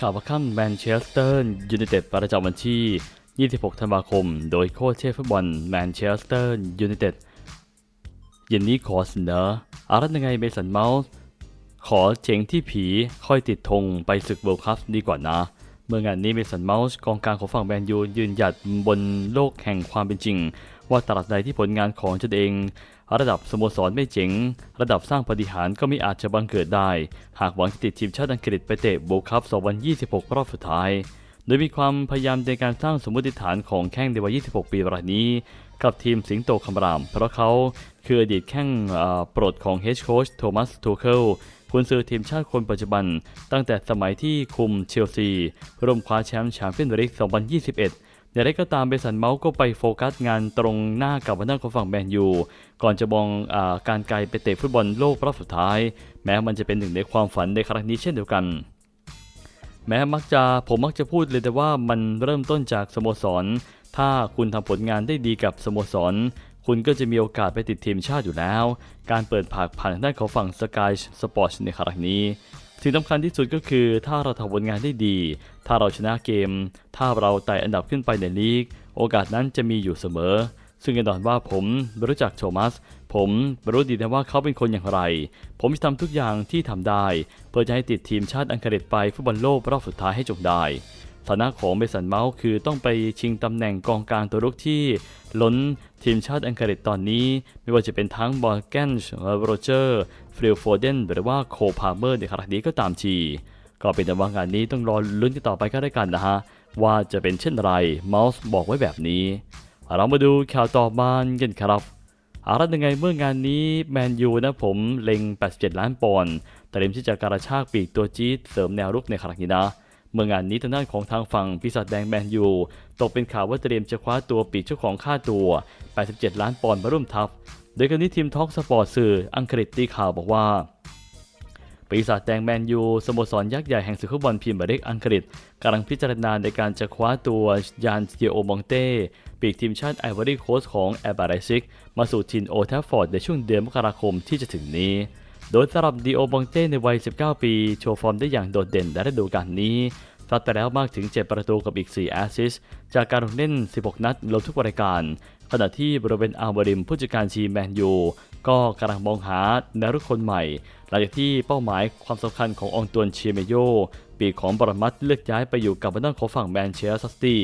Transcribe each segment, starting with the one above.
ข่าวประค่ำแมนเชสเตอร์ยูไนเต็ดประจำวันที่ 26 ธันวาคม โดยโค้ชเชฟฟุตบอลแมนเชสเตอร์ยูไนเต็ดเย็นนี้ขอเสนออารัตยังไงเมสันเมาส์ขอเจ๋งที่ผีค่อยติดธงไปศึกเวิลด์คัพดีกว่านะ เมื่องานนี้เมสันเมาส์กองกลางของฝั่งแมนยูยืนหยัดบนโลกแห่งความเป็นจริง ว่าตราบใดที่ผลงานของตนเอง ระดับสโมสรไม่เจ๋ง ระดับสร้างปฏิหารก็ไม่อาจจะบังเกิดได้ หากหวังจะติดทีมชาติอังกฤษไปเตะโบคัพ2026 รอบสุดท้าย โดยมีความพยายามในการสร้างสมมติฐานของแข้งในวัย 26 ปีรายนี้ กับทีมสิงโตคำราม เพราะเขาคืออดีตแข้งอ่อโปรดของเฮดโค้ชโทมัสทูเคิลคุณซื้อทีมชาติคนปัจจุบัน ตั้งแต่สมัยที่คุมเชลซีร่วมคว้าแชมป์แชมเปี้ยนส์ลีก2021 อย่างไรก็ตามเบสันเมาส์ก็ไปโฟกัสงานตรงหน้ากับวันด้านของฝั่งแมนยู ก่อนจะมองอการไกลไปเตะฟุตบอลโลกรอบสุดท้าย แม้มันจะเป็นหนึ่งในความฝันในครั้งนี้เช่นเดียวกัน แม้มักจะผมมักจะพูดเลยแต่ว่ามันเริ่มต้นจากสโมสร ถ้าคุณทำผลงานได้ดีกับสโมสร คุณก็จะมีโอกาสไปติดทีมชาติอยู่แล้ว การเปิดผากผ่านทางด้านของฝั่งสกายสปอร์ตในครั้งนี้สิ่งสำคัญที่สุดก็คือถ้าเราทำผลงานได้ดี ถ้าเราชนะเกม ถ้าเราไต่อันดับขึ้นไปในลีก โอกาสนั้นจะมีอยู่เสมอ ซึ่งแน่นอนว่าผมรู้จักโทมัส ผมรู้ดีนะว่าเขาเป็นคนอย่างไร ผมจะทำทุกอย่างที่ทำได้ เพื่อจะให้ติดทีมชาติอังกฤษไปฟุตบอลโลกรอบสุดท้ายให้จงได้ฐานะของเบสันเมาส์คือต้องไปชิงตำแหน่งกองกลางตัวรุกที่ ล้นทีมชาติอังกฤษตอนนี้ ไม่ว่าจะเป็นทั้งบอลแกนช์โรเจอร์ฟริลโฟเดนหรือว่าโคพาเมอร์ในขณะนี้ก็ตามที ก็เป็นแต่ว่างานนี้ต้องรอลุ้นกันต่อไปก็ได้กันนะฮะ ว่าจะเป็นเช่นไรเมาส์บอกไว้แบบนี้ เรามาดูข่าวต่อมากันครับอารัตยังไงเมื่องานนี้แมนยูนะผมเล็ง 87 ล้านปอนด์เตรียมที่จะการะชากปีกตัวจี๊ดเสริมแนวรุกในครั้งนี้นะ เมื่องานนี้ทางด้านของทางฝั่งปีศาจแดงแมนยูตกเป็นข่าวว่าเตรียมจะคว้าตัวปีกเจ้าของค่าตัว 87 ล้านปอนด์มาร่วมทัพ โดยกันนี้ทีมท็อกสปอร์ตสื่ออังกฤษตีข่าวบอกว่า ปีศาจแดงแมนยูสโมสรยักษ์ใหญ่แห่งศึกฟุตบอลพรีเมียร์ลีกอังกฤษกำลังพิจารณาในการจะคว้าตัวยานเดโอมองเต้ ปีกทีมชาติไอวอรี่โคสของแอร์บาริซิก มาสู่ทินโอแทฟฟอร์ดในช่วงเดือนมกราคมที่จะถึงนี้ โดยสำหรับดีโอบองเต้ในวัย 19 ปี โชว์ฟอร์มได้อย่างโดดเด่นในฤดูกาลนี้ซัดไปแล้วมากถึง 7 ประตูกับอีก 4 แอสซิสจากการลงเล่น 16 นัดรวมทุกรายการขณะที่บริเวณอาร์บริมผู้จัดการทีมแมนยู ก็กำลังมองหาแนวรุกคนใหม่ หลังจากที่เป้าหมายความสำคัญขององตวนเชียเมโย ปีของบรมัตเลือกย้ายไปอยู่กับบ้านของฝั่งแมนเชสเตอร์ซิตี้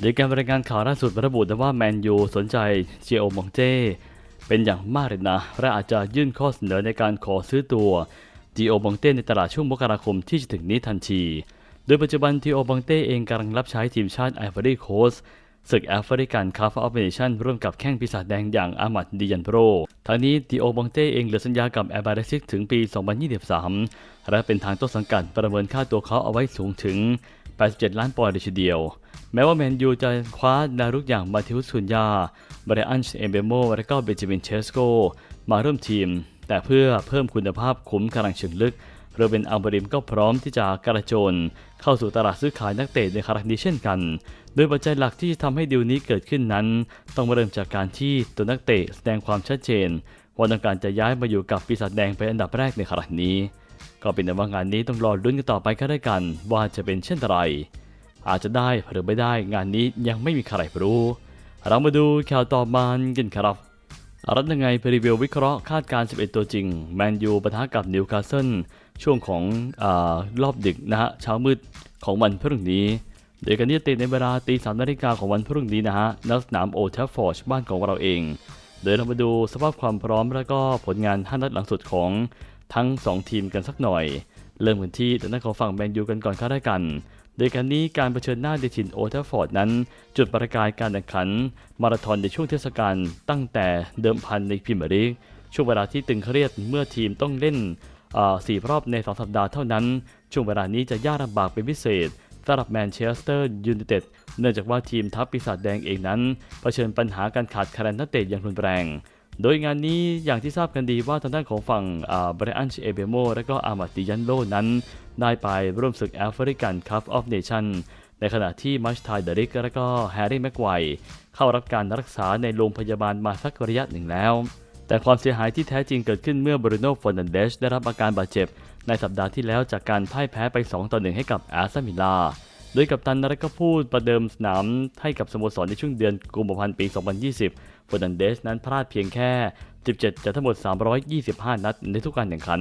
โดยการรายงานข่าวล่าสุดระบุว่าแมนยูสนใจเจโอมองเจเป็นอย่างมากเลยนะและอาจจะยื่นข้อเสนอในการขอซื้อตัวจีโอบองเต้ในตลาดช่วงมกราคมที่จะถึงนี้ทันที โดยปัจจุบันทีโอบองเต้เองกำลังรับใช้ทีมชาติไอวอรี่โคส ศึกแอฟริกันคาฟออฟเนชั่นร่วมกับแข้งปีศาจแดงอย่างอามัดดิยันโปรทางนี้ทีโอบองเต้เองเหลือสัญญากับแอร์บาริซิกถึงปี 2023 และเป็นทางต้นสังกัดประเมินค่าตัวเขาเอาไว้สูงถึง 87 ล้านปอนด์เลยทีเดียว แม้ว่าแมนยูจะคว้าดาวรุกอย่างมาทิอุสซุนยาบรอันเอเบโมและก็เบนจามินเชสโกมาร่วมทีม แต่เพื่อเพิ่มคุณภาพคุ้มกำลังเชิงลึกเรเบนอัลบริมก็พร้อมที่จะกระโจนเข้าสู่ตลาดซื้อขายนักเตะในครั้งนี้เช่นกัน โดยปัจจัยหลักที่ทำให้ดีลนี้เกิดขึ้นนั้น ต้องมาเริ่มจากการที่ตัวนักเตะแสดงความชัดเจน ว่าต้องการจะย้ายมาอยู่กับปีศาจแดงเป็นอันดับแรกในครั้งนี้ ก็เป็นแต่ว่างานนี้ต้องรอลุ้นกันต่อไปก็ได้กัน ว่าจะเป็นเช่นไร อาจจะได้หรือไม่ได้งานนี้ยังไม่มีใครรู้ เรามาดูข่าวต่อมากันครับรัตยังไงพรีวิววิเคราะห์คาดการณ์11 ตัวจริง แมนยูปะทะกับนิวคาสเซิลช่วงของอรอบดึกนะฮะเช้ามืดของวันพรุ่งนี้ โดยกันนี้ติดในเวลาตีสามนาฬิกาของวันพรุ่งนี้นะฮะณสนามโอเทฟฟอร์ดบ้านของเราเองเดี๋ยวเรามาดูสภาพความพร้อมและก็ผลงาน5นัดหลังสุดของทั้ง 2 ทีมกันสักหน่อย เริ่มกันที่ทางด้านของฝั่งแมนยูกันก่อนก็ได้กัน โดยการนี้การเผชิญหน้าในถิ่นโอเทฟฟอร์ดนั้น จุดประกายการแข่งขัน มาราธอนในช่วงเทศกาลตั้งแต่เดิมพันในพรีเมียร์ลีกช่วงเวลาที่ตึงเครียดเมื่อทีมต้องเล่นอ่าสี่รอบในสองสัปดาห์เท่านั้น ช่วงเวลานี้จะยากลำบากเป็นพิเศษ สำหรับแมนเชสเตอร์ยูไนเต็ดเนื่องจากว่าทีมทัพปีศาจแดงเองนั้นเผชิญปัญหาการขาดแคลนนักเตะอย่างรุนแรง โดยงานนี้อย่างที่ทราบกันดีว่าทางด้านของฝั่งบรอันเอเบโมและก็อามาติยันโลนั้น ได้ไปร่วมศึกแอฟริกันคัพออฟเนชั่นในขณะที่มัชไทเดริกและก็แฮร์รี่แม็กไวร์เข้ารับการรักษาในโรงพยาบาลมาสักระยะหนึ่งแล้ว แต่ความเสียหายที่แท้จริงเกิดขึ้นเมื่อบรูโน่ฟอร์นันเดชได้รับอาการบาดเจ็บ ในสัปดาห์ที่แล้วจากการพ่ายแพ้ไป 2 ต่อ 1 ให้กับแอสตันวิลลา โดยกัปตันนรก็พูดประเดิมสนามให้กับสโมสรในช่วงเดือนกุมภาพันธ์ปี 2020ฟอร์นันเดสนั้นพลาดเพียงแค่ 17 จากทั้งหมด 325 นัดในทุกการแข่งขัน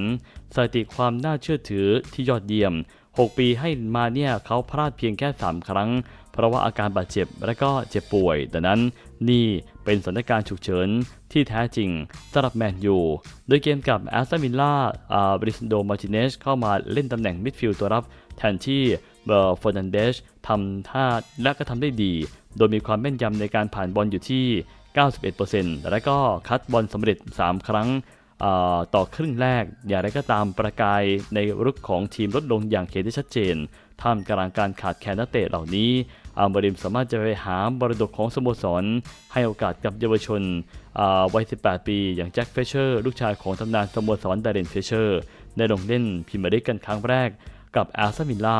สถิติความน่าเชื่อถือที่ยอดเยี่ยม 6 ปีให้มาเนี่ยเขาพลาดเพียงแค่ 3 ครั้ง เพราะว่าอาการบาดเจ็บและก็เจ็บป่วย ดังนั้นนี่เป็นสถานการณ์ฉุกเฉินที่แท้จริงสำหรับแมนยู โดยเกมกับแอสตันวิลล่าบริสโดมาร์ติเนสเข้ามาเล่นตำแหน่งมิดฟิลด์ตัวรับแทนที่เบอร์ฟอร์นันเดสทำท่าและก็ทำได้ดี โดยมีความแม่นยำในการผ่านบอลอยู่ที่ 91%และก็คัดบอลสำเร็จ 3 ครั้ง ต่อครึ่งแรก อย่างไรก็ตามประกายในรุกของทีมลดลงอย่างเห็นได้ชัดเจน ท่ามกลางการขาดแคลนนักเตะเหล่านี้ อัลบริมสามารถจะไปหาบรดกของสโมสร ให้โอกาสกับเยาวชนวัย 18 ปี อย่างแจ็คเฟเชอร์ ลูกชายของตำนานสโมสรไดเรนเฟเชอร์ได้ลงเล่นพรีเมียร์ลีกกันครั้งแรกกับแอสตันวิลล่า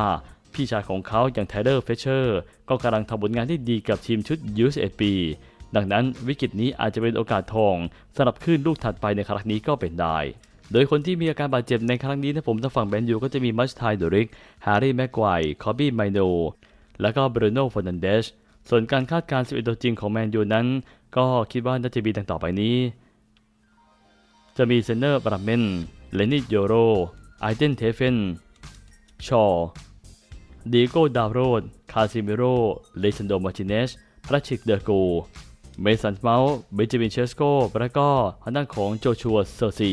พี่ชายของเขาอย่างไทเลอร์เฟเชอร์ ก็กำลังทำผลงานที่ดีกับทีมชุดยูสเอปี ดังนั้นวิกฤตนี้อาจจะเป็นโอกาสทองสำหรับขึ้นลูกถัดไปในครั้งนี้ก็เป็นได้ โดยคนที่มีอาการบาดเจ็บในครั้งนี้นะผมทางฝั่งแมนยูก็จะมีมัชไทเดริกแฮร์รี่แม็กไกว์คอบบี้ไมโนแล้วก็บรูโน่ฟอนันเดชส่วนการคาดการณ์11ตัวจริงของแมนยูนั้น ก็คิดว่าน่าจะมีดังต่อไปนี้ จะมีเซนเนอร์บราเมนเลนิดโยโรไอเดนเทเฟนชอดิโก้ดาวโรดคาซิมิโรเลซันโดมาร์ติเนสพระชิกเดอโก เมสันเมาส์เบนจามินเชสโกและก็ทางด้านของโจชัวเซอร์ซี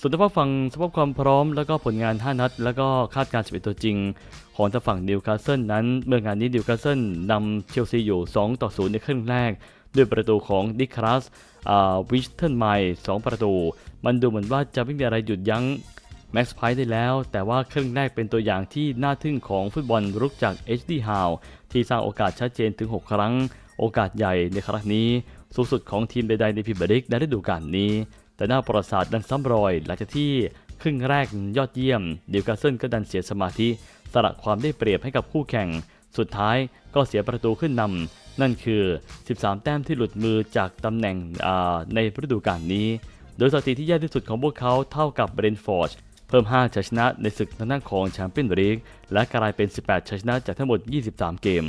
ส่วนทางฝั่งสภาพความพร้อม แล้วก็ผลงาน 5 นัด แล้วก็คาดการณ์11ตัวจริง ของทางฝั่งนิวคาสเซิลนั้น เมื่องานนี้นิวคาสเซิลนำเชลซีอยู่ 2 ต่อ 0 ในครึ่งแรก ด้วยประตูของดิครัสวิชเทิร์นไมล์2ประตู มันดูเหมือนว่าจะไม่มีอะไรหยุดยั้งแม็กซ์ไพได้แล้ว แต่ว่าครึ่งแรกเป็นตัวอย่างที่น่าทึ่งของฟุตบอลรุกจาก HD h o w ที่สร้างโอกาสชัดเจนถึง 6 ครั้ง โอกาสใหญ่ในครั้งนี้สูงสุดของทีมใดๆในพรีเมียร์ลีกในฤดูกาลนี้ แต่หน้าประวัติศาสตร์ดันซ้ำรอย หลังจากที่ครึ่งแรกยอดเยี่ยม เดวคาเซิลก็ดันเสียสมาธิสละความได้เปรียบให้กับคู่แข่ง สุดท้ายก็เสียประตูขึ้นนำนั่นคือ 13 แต้มที่หลุดมือจากตำแหน่งในฤดูกาลนี้ โดยสถิติที่แย่ที่สุดของพวกเขาเท่ากับเบรนฟอร์ดเพิ่ม 5 ชัยชนะในศึกทางด้านของแชมเปี้ยนส์ลีกและกลายเป็น 18 ชัยชนะจากทั้งหมด 23 เกม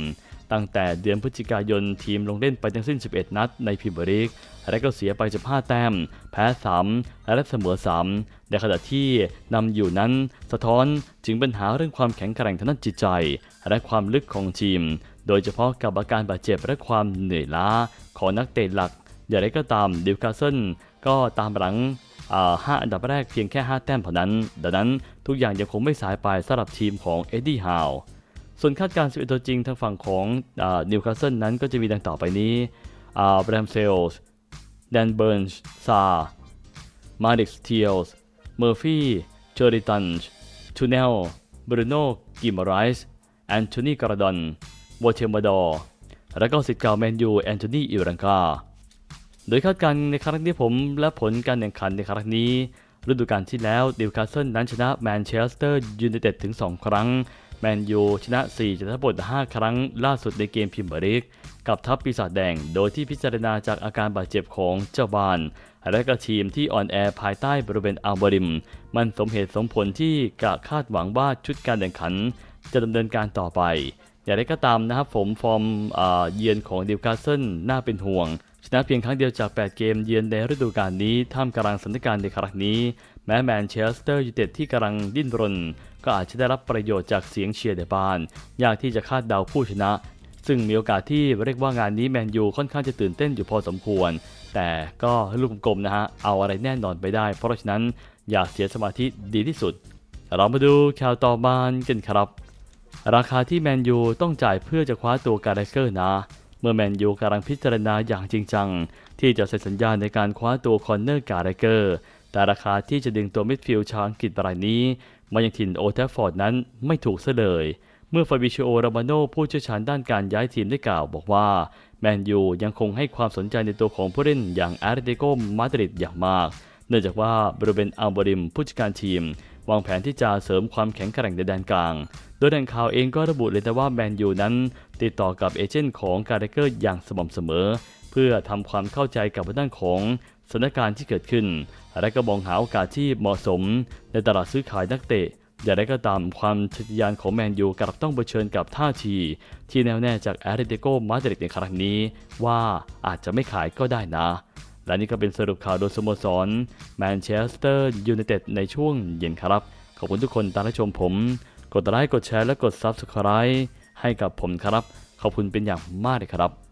ตั้งแต่เดือนพฤศจิกายนทีมลงเล่นไปทั้งสิ้น 11 นัดในพรีเมียร์ลีกและก็เสียไป 15 แต้ม แพ้ 3 และเสมอ 3 ในขณะที่นำอยู่นั้นสะท้อนถึงปัญหาเรื่องความแข็งแกร่งทางด้านจิตใจ และความลึกของทีม โดยเฉพาะกับอาการบาดเจ็บและความเหนื่อยล้าของนักเตะหลัก อย่างไรก็ตามดิวคาสเซิลก็ตามหลังห้าอันดับแรกเพียงแค่ 5 แต้มเท่านั้น ดังนั้นทุกอย่างยังคงไม่สายไปสำหรับทีมของเอ็ดดี้ฮาว ส่วนคาดการณ์ 11 ตัวจริงทางฝั่งของนิวคาสเซิลนั้นก็จะมีดังต่อไปนี้แบรมเซลส์แดนเบิร์นส์ซามาริกสเทียลส์เมอร์ฟี่เจอริตันทูเนลบรูโน่กิมไรส์แอนโทนีการาดอนวอเทมาดอร์และก็สิทธิ์เก่าแมนยูแอนโทนีอิรังกาโดยคาดการณ์ในครั้งที่ผมและผลการแข่งขันในครั้งนี้ ฤดูกาลที่แล้วดิวคาสเซิลนั้นชนะแมนเชสเตอร์ยูไนเต็ดถึง 2 ครั้ง แมนยูชนะ 4 จากทั้งหมด 5 ครั้งล่าสุดในเกมพรีเมียร์ลีกกับทัพปีศาจแดง โดยที่พิจารณาจากอาการบาดเจ็บของเจ้าบ้าน และก็ทีมที่อ่อนแอภายใต้บริเวณอัลบริม มันสมเหตุสมผลที่กะคาดหวังว่าชุดการแข่งขัน จะดำเนินการต่อไป อย่างไรก็ตามนะครับผมฟอร์มเยือนของดิวคาสเซิลน่าเป็นห่วง ชนะเพียงครั้งเดียวจาก 8 เกมเยือนในฤดูกาลนี้ท่ามกลางสถานการณ์ในครั้งนี้ แม้แมนเชสเตอร์ยูไนเต็ดที่กำลังดิ้นรน ก็อาจจะได้รับประโยชน์จากเสียงเชียร์ในบ้าน ยากที่จะคาดเดาผู้ชนะ ซึ่งมีโอกาสที่เรียกว่างานนี้แมนยูค่อนข้างจะตื่นเต้นอยู่พอสมควร แต่ก็ลูกกลมๆนะฮะเอาอะไรแน่นอนไปได้ เพราะฉะนั้นอย่าเสียสมาธิดีที่สุด เรามาดูข่าวต่อมากันครับ ราคาที่แมนยูต้องจ่ายเพื่อจะคว้าตัวการ์เกอร์นะ มื่อแมนยูกำลังพิจารณาอย่างจริงจัง ที่จะเซ็นสัญญาในการคว้าตัวคอนเนอร์การ์เกอร์แต่ราคาที่จะดึงตัวมิดฟิลด์ชาวอังกฤษรายนี้ มายังถิ่นโอแทฟฟอร์ดนั้นไม่ถูกซะเลย เมื่อฟาบิชิโอรามาโนผู้เชี่ยวชาญด้านการย้ายทีมได้กล่าวบอกว่าแมนยูยังคงให้ความสนใจในตัวของผู้เล่นอย่างอาร์เตโกมาดริดอย่างมาก เนื่องจากว่าบริเวณอัลบริมผู้จัดการทีม วางแผนที่จะเสริมความแข็งแกร่งในแดนกลาง โดยแหล่งข่าวเองก็ระบุเลยนะว่าแมนยูนั้น ติดต่อกับเอเจนต์ของการ์เกอร์อย่างสม่ำเสมอ เพื่อทำความเข้าใจกับด้านของสถานการณ์ที่เกิดขึ้น และก็มองหาโอกาสที่เหมาะสม ในตลาดซื้อขายนักเตะอย่างไรก็ตามความทะเยอทะยานของแมนยูกลับต้องเผชิญกับท่าที ที่แน่วแน่จากแอตเลติโกมาดริดในครั้งนี้ ว่าอาจจะไม่ขายก็ได้นะ และนี่ก็เป็นสรุปข่าวโดยสโมสรแมนเชสเตอร์ยูไนเต็ดในช่วงเย็นครับ ขอบคุณทุกคนตามรับชมผม กดไลค์กดแชร์และกด Subscribe ให้กับผมครับ ขอบคุณเป็นอย่างมากเลยครับ